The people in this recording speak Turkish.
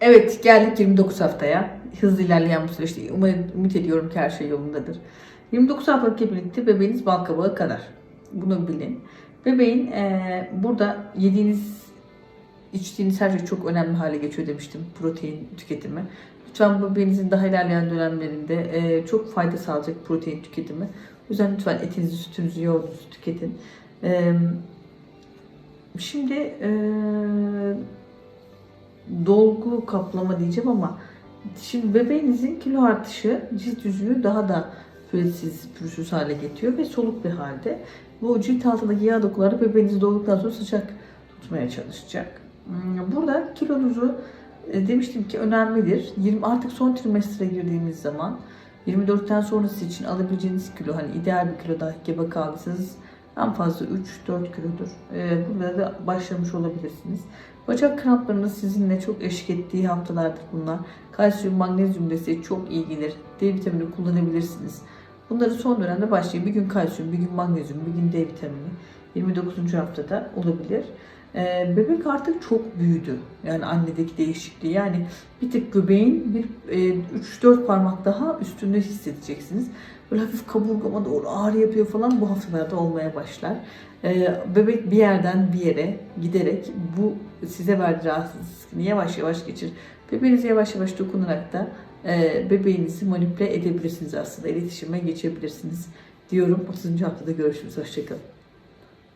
Evet geldik 29 haftaya. Hızlı ilerleyen bu süreçte umarım ümit ediyorum ki her şey yolundadır. 29 haftalık birlikte bebeğiniz bal kabağı kadar. Bunu bilin. Bebeğin eee, burada yediğiniz, içtiğiniz her şey çok önemli hale geçiyor demiştim. Protein tüketimi. Lütfen bebeğinizin daha ilerleyen dönemlerinde eee, çok fayda sağlayacak protein tüketimi. O yüzden lütfen etinizi, sütünüzü, yoğurdunuzu tüketin. Eee, şimdi eee dolgu kaplama diyeceğim ama şimdi bebeğinizin kilo artışı cilt yüzünü daha da pürüzsüz, pürüzsüz hale getiriyor ve soluk bir halde. Bu cilt altındaki yağ dokuları bebeğiniz doğduktan sonra sıcak tutmaya çalışacak. Hmm, Burada kilonuzu e, demiştim ki önemlidir. 20 artık son trimestre girdiğimiz zaman 24'ten sonrası için alabileceğiniz kilo hani ideal bir kilo daha gebe kaldıysanız en fazla 3-4 kilodur. Ee, burada da başlamış olabilirsiniz. Bacak kramplarınız sizinle çok eşlik ettiği haftalardır bunlar. Kalsiyum, magnezyum desteği çok iyi gelir. D vitamini kullanabilirsiniz. Bunları son dönemde başlayın. Bir gün kalsiyum, bir gün magnezyum, bir gün D vitamini. 29. haftada olabilir. Ee, bebek artık çok büyüdü. Yani annedeki değişikliği. Yani bir tık göbeğin bir e, 3-4 parmak daha üstünde hissedeceksiniz. Böyle hafif kaburgama doğru ağrı yapıyor falan bu haftalarda olmaya başlar. Ee, bebek bir yerden bir yere giderek bu size verdiği rahatsızlığı yavaş yavaş geçir. Bebeğinize yavaş yavaş dokunarak da e, bebeğinizi manipüle edebilirsiniz aslında. İletişime geçebilirsiniz diyorum. 30. haftada görüşürüz. Hoşçakalın.